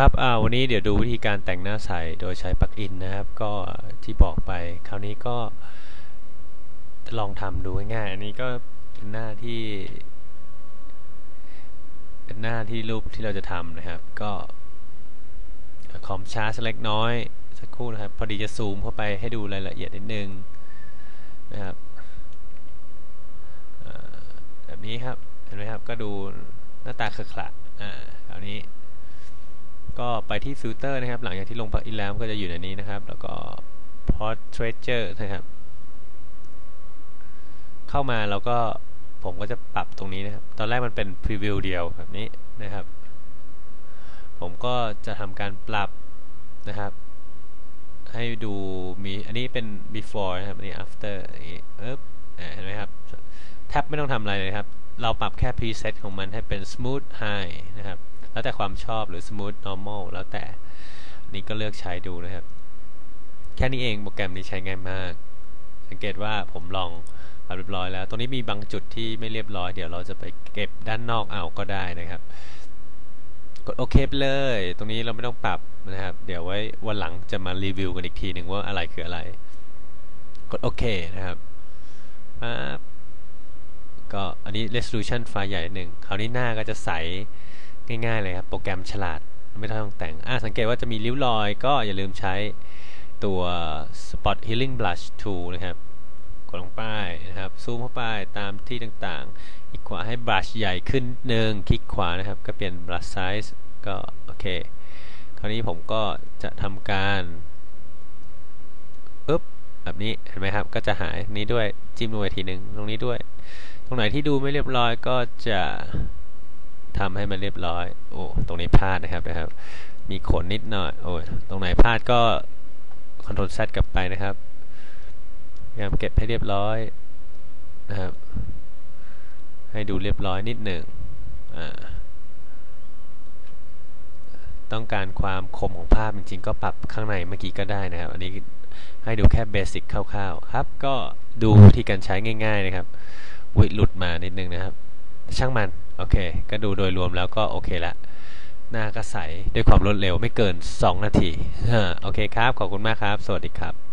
ครับอ่าวันนี้เดี๋ยวดูวิธีการแต่งหน้าใสโดยใช้ปลั๊กอินนะครับ ก็ที่บอกไป คราวนี้ก็ลองทำดูง่ายๆอันนี้ก็เป็นหน้าที่ เป็นหน้าที่รูปที่เราจะทำนะครับ ก็คอมช้าสักเล็กน้อย สักครู่นะครับ พอดีจะซูมเข้าไปให้ดูรายละเอียดนิดนึงนะครับแบบนี้ครับ เห็นไหมครับ ก็ดูหน้าตาเคอะขระอ่าคราวนี้ ก็ไปที่ฟิลเตอร์นะครับ หลังจากที่ลงปลั๊กอินแล้วก็จะอยู่ในนี้นะครับ แล้วก็ Portraiture นะครับ เข้ามาแล้วก็ผมก็จะปรับตรงนี้นะครับ ตอนแรกมันเป็นพรีวิวเดียวแบบนี้นะครับ ผมก็จะทำการปรับนะครับ ให้ดูมีอันนี้เป็น before นะครับอันนี้ after อย่างนี้เอ๊บเห็นไหมครับแทบไม่ต้องทำอะไรเลยครับ เราปรับแค่ preset ของมันให้เป็น smooth high นะครับ แล้วแต่ความชอบหรือ smooth normal แล้วแต่นี่ก็เลือกใช้ดูนะครับ แค่นี้เองโปรแกรมนี้ใช้ง่ายมาก สังเกตว่าผมลองปรับเรียบร้อยแล้ว ตรงนี้มีบางจุดที่ไม่เรียบร้อย เดี๋ยวเราจะไปเก็บด้านนอกเอาก็ได้นะครับ กดโอเคไปเลย ตรงนี้เราไม่ต้องปรับนะครับ เดี๋ยวไว้วันหลังจะมารีวิวกันอีกทีหนึ่งว่าอะไรคืออะไร กดโอเคนะครับปั๊บก็อันนี้ resolution ไฟล์ใหญ่หนึ่งคราวนี้หน้าก็จะใส ง่ายๆเลยครับ โปรแกรมฉลาดไม่ต้องแต่งอ่าสังเกตว่าจะมีริ้วรอย ก็อย่าลืมใช้ตัว Spot Healing Blush Tool นะครับกดลงไปนะครับ ซูมเข้าไปตามที่ต่างๆ อีกขวาให้บลัชใหญ่ขึ้นหนึ่งคลิกขวานะครับ ก็เปลี่ยน brush size ก็ โอเค คราวนี้ผมก็จะทำการปึ๊บแบบนี้เห็นไหมครับ ก็จะหายนี้ด้วยจิ้มลงไปทีหนึ่งตรงนี้ด้วย ตรงไหนที่ดูไม่เรียบร้อยก็จะ ทำให้มันเรียบร้อย โอ้ ตรงนี้พลาดนะครับนะครับ มีขนนิดหน่อย โอ้ยตรงไหนพลาดก็ Ctrl Z กลับไปนะครับพยายามเก็บให้เรียบร้อยนะครับ ให้ดูเรียบร้อยนิดหนึ่งอ่าต้องการความคมของภาพจริงๆ ก็ปรับข้างในเมื่อกี้ก็ได้นะครับ อันนี้ให้ดูแค่เบสิกคร่าวๆ ครับ ก็ดูวิธีการใช้ง่าย ๆ นะครับวิหลุดมานิดนึงนะครับ ช่างมัน โอเค ก็ดูโดยรวมแล้วก็โอเคละ หน้าก็ใสด้วยความรวดเร็วไม่เกิน 2 นาทีโอเคครับ ขอบคุณมากครับ สวัสดีครับ